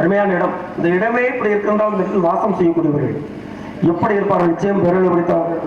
அருமையான இடம். இந்த இடமே இப்படி இருக்கின்றால் இந்த இடத்தில் வாசம் செய்யக்கூடியவர்கள் எப்படி இருப்பார்கள்? நிச்சயம் பெருள் படித்தவர்கள்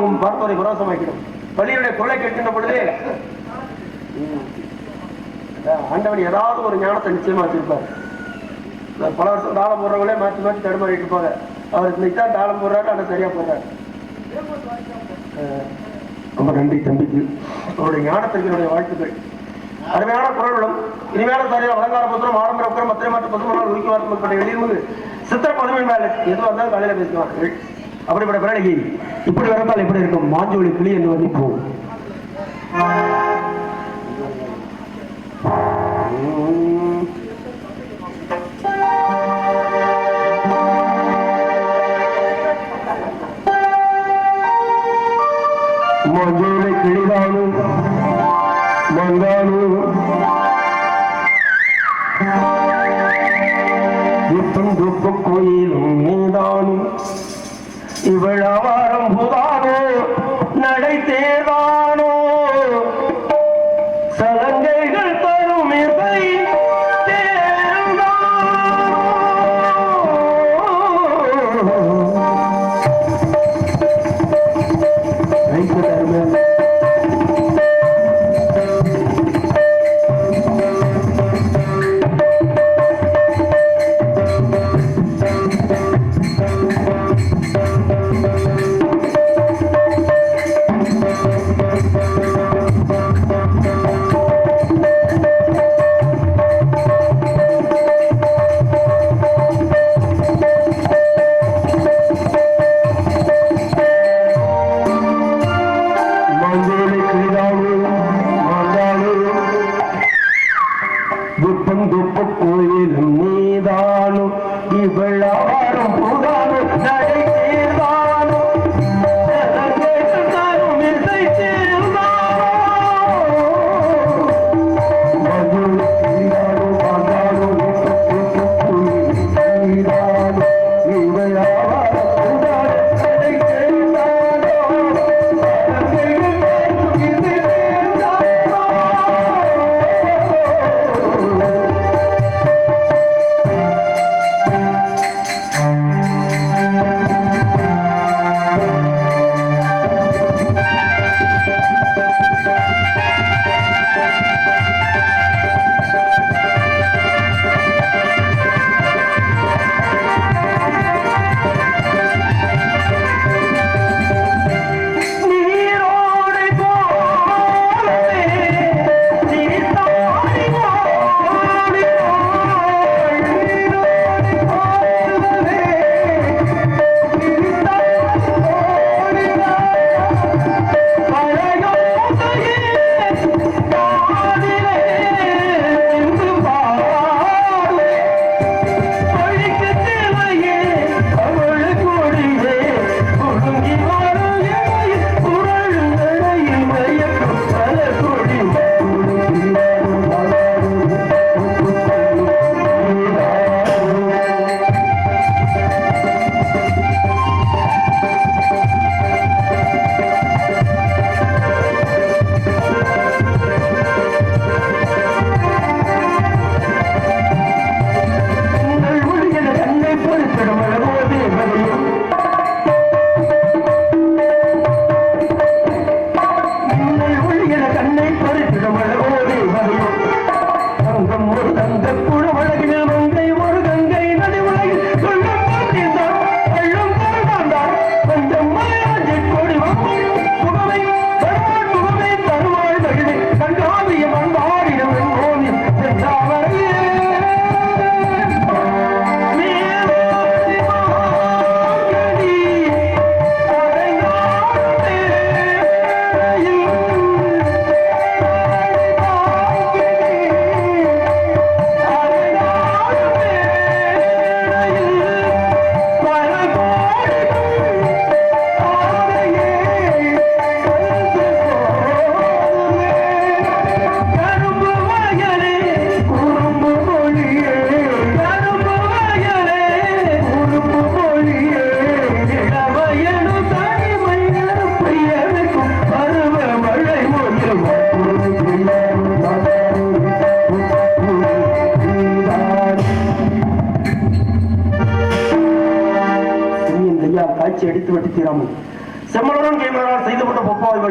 நாளுக்கும் மதினாலும் பார்ப்பதை பரவசமாக்கிடும் வழியுடைய குரலை கேட்கின்ற பொழுது ஆண்டவன் ஏதாவது ஒரு ஞானத்தை நிச்சயமா வச்சிருப்பார். பல வருஷம் தாளம் போடுறவங்களே மாற்றி மாற்றி தடுமாறிட்டு இருப்பாங்க. அவர் இன்னைக்கு தாளம் போடுறாரு ஆனால் சரியா போடுறாரு. ரொம்ப நன்றி தம்பிக்கு. அவருடைய ஞானத்திற்கு என்னுடைய வாழ்த்துக்கள். அருமையான குரல்களும் இனிமையான தாரியம் அலங்கார பத்திரம் ஆடம்பர பத்திரம் மத்திரை மாற்று பத்திரம் உருக்கி வார்த்தை உட்பட்ட வெளியிருந்து சித்திர பதுமை மேலே எது வந்தாலும் காலையில பேசுவார்கள். அப்படிப்பட்ட பிறகு இப்படி வரப்பால் எப்படி இருக்கும்? மாஞ்சோலி கிளி என்று வந்திப்போம் மாஞ்சோலை கிளிதானும் மங்கானும் யுத்தம் துப்பு கோயில்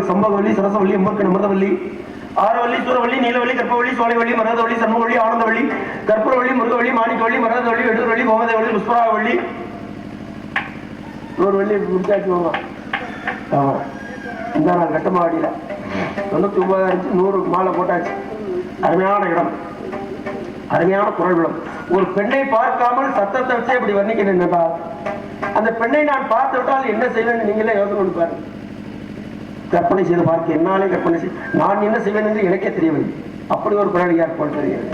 செய்துபட்ட பொப்பாவல்கள் சரசவள்ளி அம்பர்கன் அமிர்தவள்ளி அமிர்தவல்லி சூரவள்ளி நீலவள்ளி கற்பவள்ளி சோலைவள்ளி மரதவள்ளி சண்முகவள்ளி ஆனந்தவள்ளி கற்பூரவள்ளி முருகவள்ளி மாணிக்கவள்ளி மரதவள்ளி வெடுவள்ளி கோமதவள்ளி புஷ்பராவள்ளி ஒரு வள்ளி முடிச்சாச்சு வாங்க ஆமா. இந்த நாள் கட்டமாடியில் தொண்ணூத்தி ஒன்பதாயிரத்தி நூறு மாலை போட்டாச்சு. அருமையான இடம். அருமையான குரல் விளம். ஒரு பெண்ணை பார்க்காமல் சத்தத்தை வச்சு இப்படி வர்ணிக்கிறேன் அந்த பெண்ணை நான் பார்த்து விட்டால் என்ன செய்வேன் நீங்களே யோசனை பாருங்க. கற்பனை செய்து பார்க்க என்னாலே கற்பனை செய் நான் என்ன செய்வேன் என்று எனக்கே தெரியவில்லை. அப்படி ஒரு பிராணியார் போல் தெரிகிறது?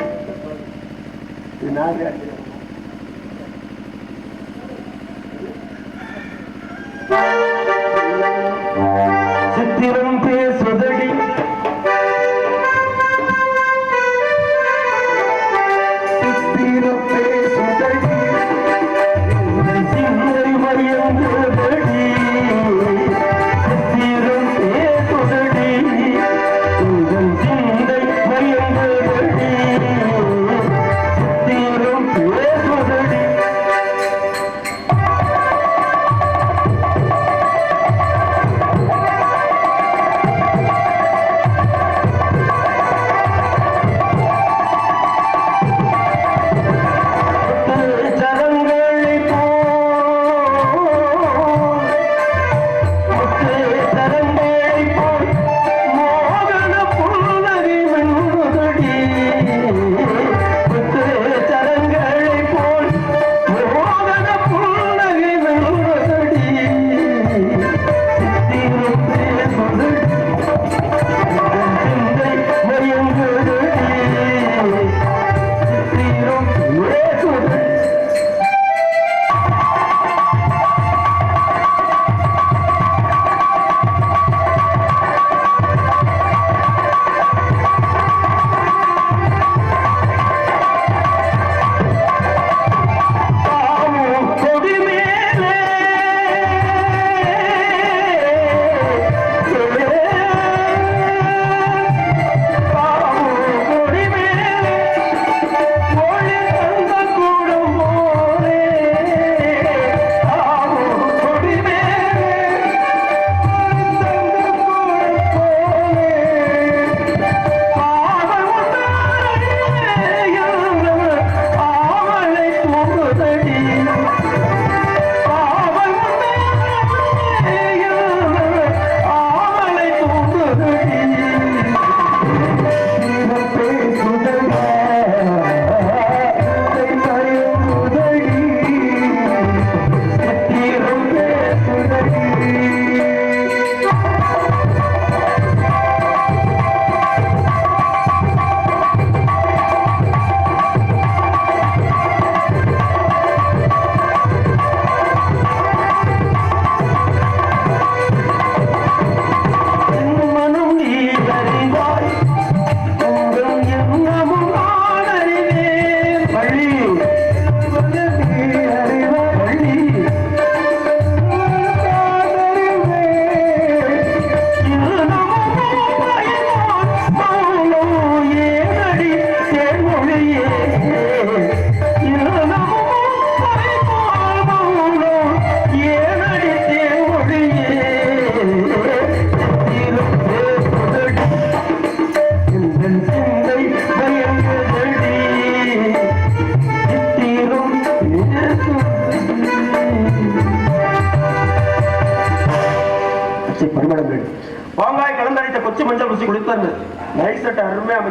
இது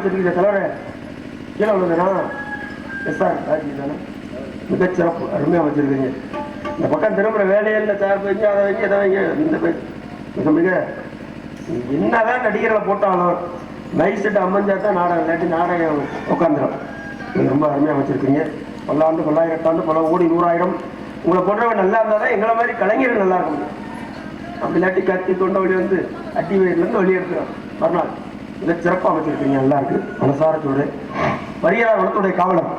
அருமையா அமைச்சிருக்கீங்க கீழே விழுந்தனா? எஸ் சார் ராஜி தானே. மிகச்சிறப்பு சிறப்பு வச்சுருக்கீங்க. இந்த பக்கம் திரும்புகிற வேலையில் சார் வைங்க அதை வைங்க இதை வைங்க இந்த மிக மிக என்னதான் நடிகர்களை போட்டாலும் நைட் அமைஞ்சா தான் நாடகம் இல்லாட்டி நாடகம் உட்காந்துரும். நீங்க ரொம்ப வச்சுருக்கீங்க. அமைச்சிருக்கீங்க பல்லாண்டு பல்லாயிரத்தாண்டு பல கோடி நூறாயிரம். உங்களை போன்றவங்க நல்லா இருந்தால் தான் எங்களை மாதிரி கலைஞர்கள் நல்லா இருக்கும் அப்படி இல்லாட்டி கத்தி தொண்டை வழி வந்து அட்டி வயிறுலேருந்து வெளியே எடுத்துரும். மறுநாள். இதை சிறப்பாக அமைச்சிருக்கிறீங்க எல்லாருக்கும். மனசாரத்தோடு பரியார வளத்துடைய காவலம்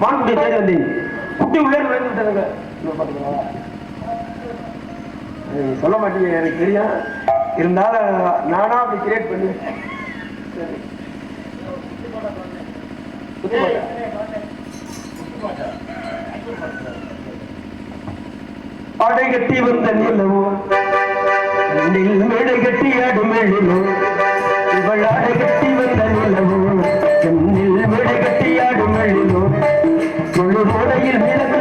மான்குடி தேடி வந்தீங்க குட்டி உள்ளே விளையாண்டு சொல்ல மாட்டீங்க எனக்கு தெரியும். இருந்தாலும் நானா அப்படி கிரியேட் பண்ணி அடைகட்டி வந்த நிலவும் நின்மேடு கட்டி ஆடுமேடினோ இவளாடு கட்டி வந்த நிலவோ நின்மேடு கட்டி ஆடுமேடினோ கொழு மோடையில் விளக்கு